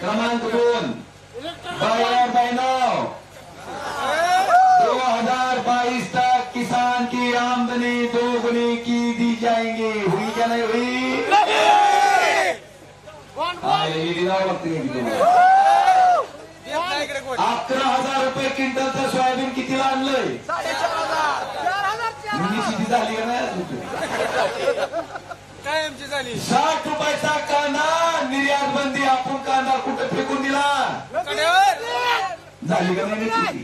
क्रमांक दोन भाई और बहनों दो हजार बाईस तक किसान की आमदनी दोगुनी की दी जाएंगी हुई क्या नहीं हुई? अकरा हजार रुपये क्विंटलचं सोयाबीन कितीला आणलंय? झाली का नाही कायमची झाली. साठ रुपयाचा कांदा निर्यात बंदी आपण कांदा कुठे फेकून दिला? झाली का नाही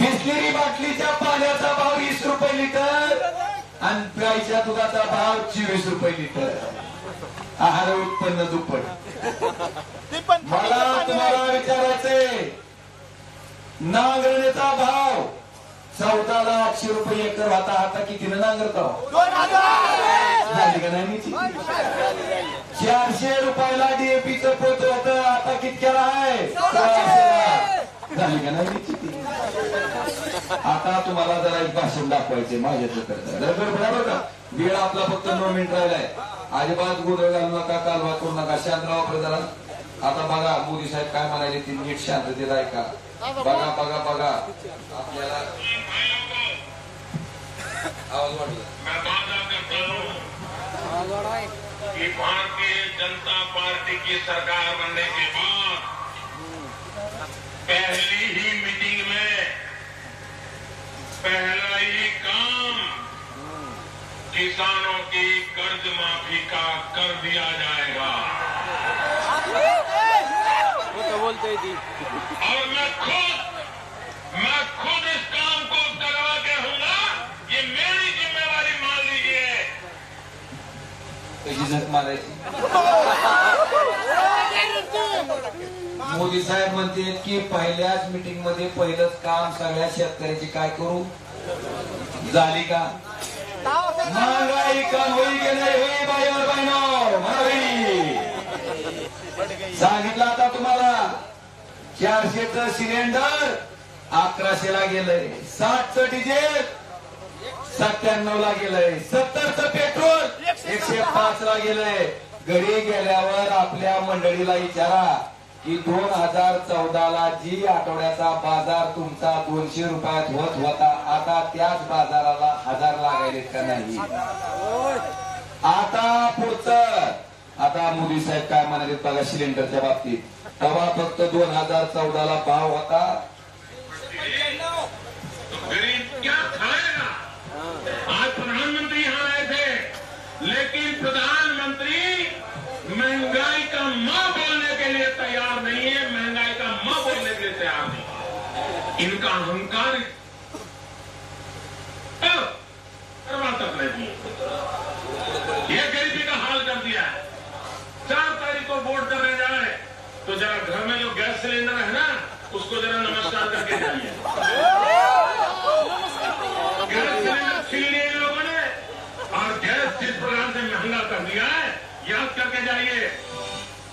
बिस्लेरी बाटलीच्या पाण्याचा भाव वीस रुपये लिटर आणि गाईच्या दुधाचा भाव चोवीस रुपये लिटर. आहार उत्पन्न दुप्पट. मला तुम्हाला विचारायचंय नांगरणीचा भाव चौदा लाखशे रुपये एकर होता. आता कितीनं नांगरतो झाली का नाही चारशे रुपयाला डीएपीच पोत होत. आता कितक्याला आहे? झाली का नाही आता तुम्हाला जरा एक भाषण दाखवायचे माझ्या बरोबर का. वेळ आपला फक्त नऊ मिनिट राहिलाय. अजिबात गोंधळ घालू नका कालवा करू नका. शांत राहा जरा आता बघा मोदी साहेब काय म्हणाले ते नीट शांततेत ऐका बघा बघा बघा आपल्याला आवाज़ हूँ कि भारतीय जनता पार्टी की सरकार बनने के बाद पहली ही मीटिंग में पहला ही काम किसानों की कर्ज माफ़ी का कर दिया जाएगा। ती और मैं खुद मैं खुद इस काम को करवा के रहूंगा ये मेरी जिम्मेवारी मान लीजिए। कशी झक मारायची मोदी साहेब म्हणते की पहिल्याच मीटिंगमध्ये पहिलंच काम सगळ्या शेतकऱ्याची काय करू? झाली का? महागाई कम होई की नाही होई बाईवर बहिणो महागाई. सांगितलं आता तुम्हाला. चारशेच सिलेंडर अकराशेला गेलंय. साठचं डिझेल सत्त्याण्णव ला गेलंय. सत्तरचं पेट्रोल एकशे पाच ला गेलंय. घरी गेल्यावर आपल्या मंडळीला विचारा की दोन हजार चौदा ला जी आठवड्याचा बाजार तुमचा दोनशे रुपयात होत होता. आता त्याच बाजाराला हजार लागायलेत का नाही? आता पुढचं. आता मोदी साहेब काय म्हणाले बघा सिलेंडरच्या बाबतीत. तेव्हा फक्त दोन हज़ार चौदह ला भाव होता. गरीब क्या खाएगा आज प्रधानमंत्री यहाँ आए थे, लेकिन प्रधानमंत्री महँगाई का माँ बोलने के लिए तैयार नहीं है, महँगाई का माँ बोलने के लिए तैयार नहीं इनका अहंकार घर में जो गैस सिलेंडर है ना उसको जरा नमस्कार करके जाइए गैस सिलेंडर छीन लिए लोगों ने और गैस जिस प्रकार से महंगा कर दिया है याद करके जाइए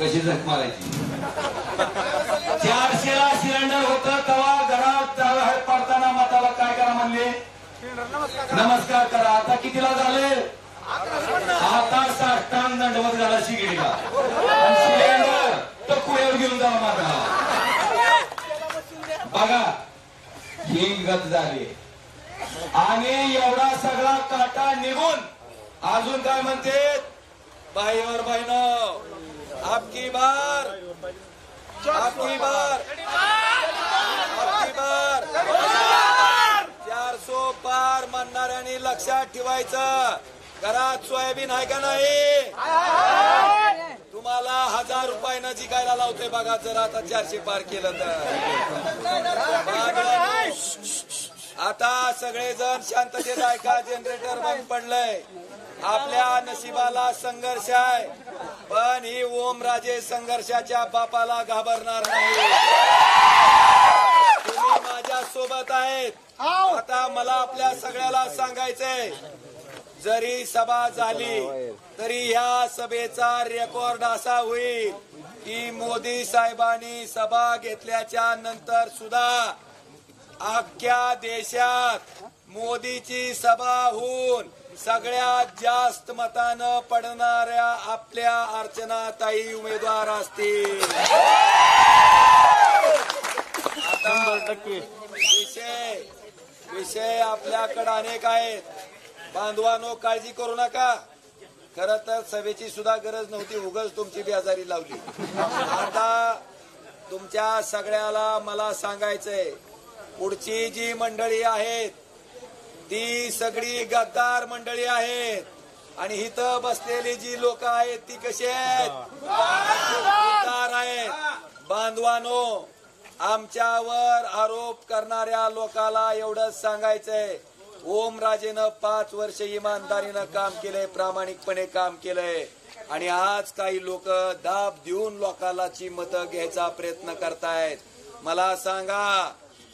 कशी झक मारायची चारशेला सिलेंडर होत तेव्हा घरात बाहेर पडताना माताला काय करा म्हणले नमस्कार करा आता कितीला झाले आता साष्टांग दंडवत झाला शिगडीला सिलेंडर तर कुळ्यावर घेऊन जावा माझा बघा ही गत झाली. आणि एवढा सगळा काटा निघून अजून काय म्हणते? बाईवर बहिण. आपकी बार. आपकी बार. आपकी बार. चार सो पार म्हणणाऱ्यांनी लक्षात ठेवायचं. घरात सोयाबीन आहे का नाही? हजार रुपयानं जिकायला लावतोय बघा जर आता चारशे पार केलं तर. आता सगळेजण शांततेत ऐका जनरेटर बंद पडलंय. आपल्या नशिबाला संघर्ष आहे. पण ही ओमराजे संघर्षाच्या बापाला घाबरणार नाही. तुम्ही माझ्या सोबत आहेत आता मला आपल्या सगळ्याला सांगायचंय. जरी सभा झाली तरी ह्या सभेचा रेकॉर्ड असा होईल की मोदी साहेबांनी सभा घेतल्याच्या नंतर सुद्धा अख्ख्या देशात मोदीची सभा होऊन सगळ्यात जास्त मतानं पडणाऱ्या आपल्या अर्चना ताई उमेदवार असतील. विषय विषय आपल्याकडे अनेक आहेत. बांधवानो काळजी करू नका. खर तर सभेची सुद्धा गरज नव्हती उगच तुमची बेजारी लावली. आता तुमच्या सगळ्याला मला सांगायचंय पुढची जी मंडळी आहेत ती सगळी गद्दार मंडळी आहेत. आणि इथं बसलेली जी लोक आहेत ती कशी आहेत? गद्दार आहेत. बांधवानो आमच्यावर आरोप करणाऱ्या लोकाला एवढंच सांगायचंय ओमराजेनं पाच वर्ष इमानदारीनं काम केलंय प्रामाणिकपणे काम केलंय. आणि आज काही लोक दाब देऊन लोकांची मतं घ्यायचा प्रयत्न करतायत. मला सांगा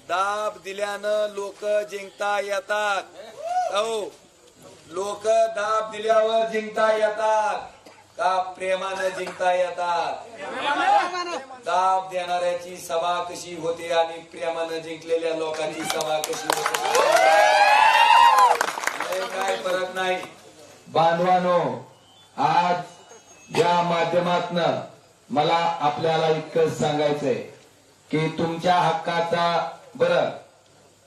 दाब दिल्यानं लोक जिंकता येतात? हो लोक दाब दिल्यावर जिंकता येतात का प्रेमानं जिंकता येतात? दाब देणाऱ्याची सभा कशी होते आणि प्रेमानं जिंकलेल्या लोकांची सभा कशी होते? काय फरक नाही. बांधवानो आज या माध्यमातन मला आपल्याला इतकंच सांगायचंय की तुमच्या हक्काचा बर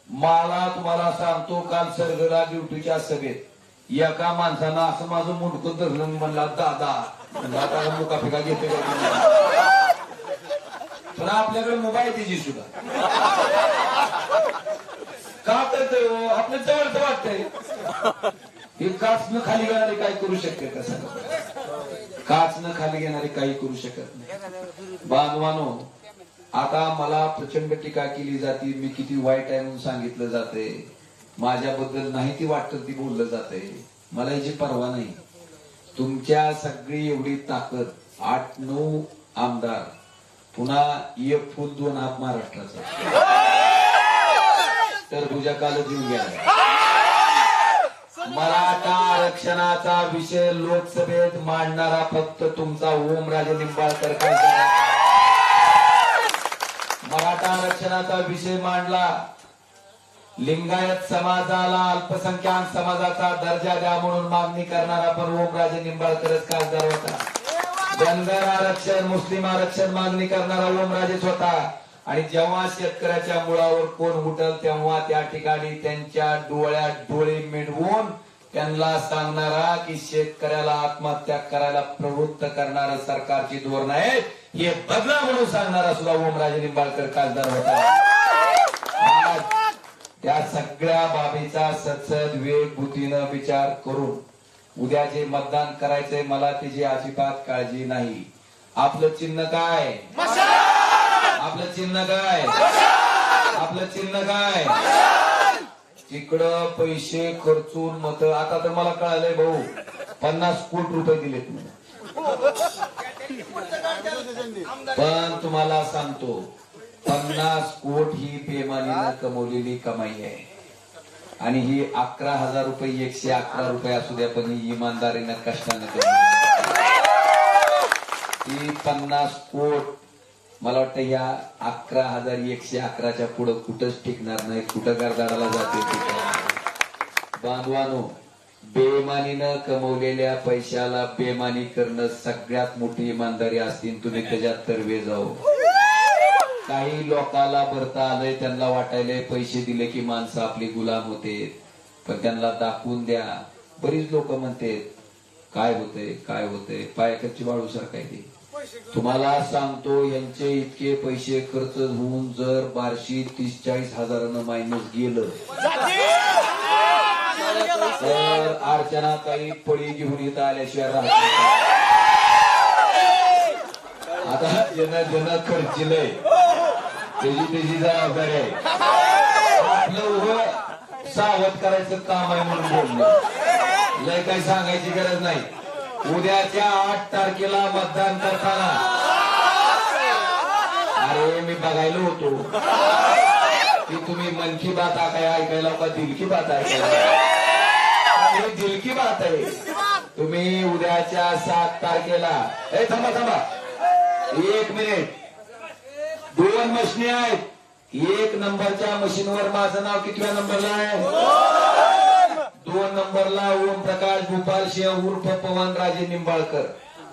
मला तुम्हाला सांगतो काल सरगरा ड्युटीच्या सभेत एका माणसानं असं माझं मुंडकं धरलं म्हणला दादा म्हणलं, आता मुका फिका घेते पण आपल्याकडे मोबाईल त्याची सुद्धा. का करतोय हो आपलं जवळच वाटतंय. हे काच न खाली घेणारे काय करू शकते का सांगा काच न खाली घेणारे काही करू शकत नाही. बांधवानो आता मला प्रचंड टीका केली जाते मी किती वाईट आहे म्हणून सांगितलं जाते. माझ्याबद्दल नाही ती वाटत ती बोललं जाते. मला याची परवा नाही. तुमच्या सगळी एवढी ताकद आठ नऊ आमदार पुन्हा एक फुल दोन हात महाराष्ट्राचा. टरबुजा काल जीव गेला मराठा आरक्षणाचा विषय लोकसभेत मांडणारा फक्त तुमचा ओमराजे निंबाळकर खासदार. आहे. मराठा आरक्षणाचा विषय मांडला. लिंगायत समाजाला अल्पसंख्याक समाजाचा दर्जा द्या म्हणून मागणी करणारा पण ओमराजे निंबाळकरच खासदार होता. धनगर आरक्षण मुस्लिम आरक्षण मागणी करणारा ओमराजेच होता आणि जेव्हा शेतकऱ्याच्या मुळावर कोण उठल तेव्हा त्या ठिकाणी त्यांच्या डोळ्यात डोळे मिळवून त्यांना सांगणारा की शेतकऱ्याला आत्महत्या करायला प्रवृत्त करणारं सरकारची धोरण आहे हे बदला म्हणून सांगणारा सुद्धा ओमराजे निंबाळकर खासदार होता. त्या सगळ्या बाबीचा सतसद वेग बुद्धीनं विचार करून उद्या जे मतदान करायचंय मला त्याची अजिबात काळजी नाही. आपलं चिन्ह काय? आपलं चिन्ह काय? आपलं चिन्ह काय? तिकडं पैसे खर्चून मत. आता तर मला कळालंय भाऊ पन्नास कोटी रुपये दिलेत पण तुम्हाला सांगतो पन्नास कोट ही बेमानीनं कमवलेली कमाई आहे. आणि ही अकरा हजार रुपये एकशे अकरा रुपये असू द्या पण ही इमानदारीनं कष्टानं ती पन्नास कोट मला वाटतं या अकरा हजार एकशे अकराच्या पुढं कुठंच टिकणार नाही. कुठं गरदाडाला जाते बांधवानो बेमानीनं कमवलेल्या पैशाला बेमानी करणं सगळ्यात मोठी इमानदारी असतील तुम्ही त्याच्यात तरवे जाऊ काही लोकाला भरता आलंय त्यांना वाटायलंय पैसे दिले की माणसं आपली गुलाम होते. पण त्यांना दाखवून द्या. बरीच लोक म्हणते काय होतंय? काय होते पायाकरची वाळू ते. तुम्हाला सांगतो यांचे इतके पैसे खर्च होऊन जर बारशे तीस चाळीस हजारानं मायनस गेलं. तर अर्चना काही पळी घेऊन इथं आल्याशिवाय राहत आता जन जन खर्चिलंय त्याची त्याची जबाबदारी आहे. आपलं उभं सावध करायचं काम आहे म्हणून बोललं. लय काही सांगायची गरज नाही. उद्याच्या आठ तारखेला मतदान करताना. अरे मी बघायला होतो. की तुम्ही मन की बात काय ऐकायला का दिल की बात ऐकायला दिलकी दिल की बात आहे. तुम्ही उद्याच्या सात तारखेला ए थांबा थांबा. एक मिनिट. दोन मशिनी आहेत. एक नंबरच्या मशीनवर माझं नाव कितव्या नंबरला आहे? दोन नंबरला ओम प्रकाश भूपाल सिंह उर्फ पवन राजे निंबाळकर.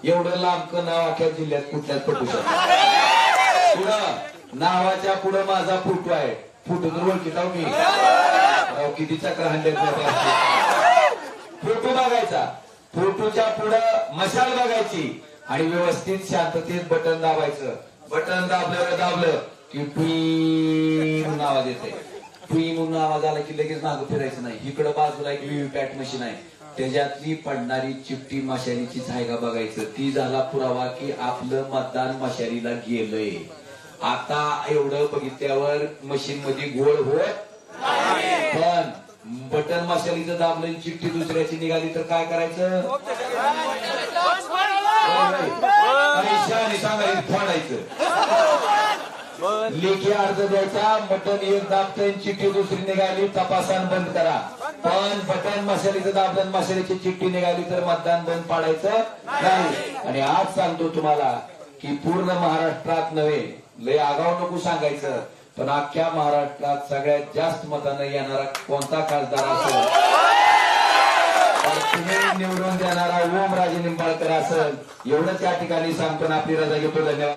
एवढं लांबकं नाव अख्या जिल्ह्यात कुठल्याच पटू शकत पुढं नावाच्या पुढं माझा फोटो आहे. फोटो तर ओळखीत मी. किती चक्र हंड्रेड फोटो बघायचा. फोटोच्या पुढं मशाल बघायची. आणि व्यवस्थित शांततेत बटन दाबायचं. बटन दाबलं दाबलं की टुई नावा देते टुई म्हणून आवाज आला की लगेच मागं फिरायचं नाही. इकडं बाजूला एक व्हीव्हीपॅट मशीन आहे. त्याच्यातली पडणारी चिपटी मशालीची झायगा बघायचं. ती झाला पुरावा की आपलं मतदान मशालीला गेलंय. आता एवढं बघितल्यावर मशीन मध्ये गोळ होत पण बटन मशालीचं दाबलं चिठ्ठी दुसऱ्याची निघाली तर काय करायचं? आणि सांगायचं फोडायचं लेखी अर्ज द्यायचा मटन एक दाबतं चिठ्ठी दुसरी निघाली तपासान बंद करा. पण बटन मसाल्याचं दाबदन मसाल्याची चिठ्ठी निघाली तर मतदान बंद पाडायचं नाही. आणि आज सांगतो तुम्हाला की पूर्ण महाराष्ट्रात नव्हे लय आगाव नको सांगायचं पण अख्ख्या महाराष्ट्रात सगळ्यात जास्त मतानं येणारा कोणता खासदार असेल? तर तुम्ही निवडून देणारा ओमराजे निंबाळकर असेल. एवढंच या ठिकाणी सांगतो आपली रजा घेतो. धन्यवाद.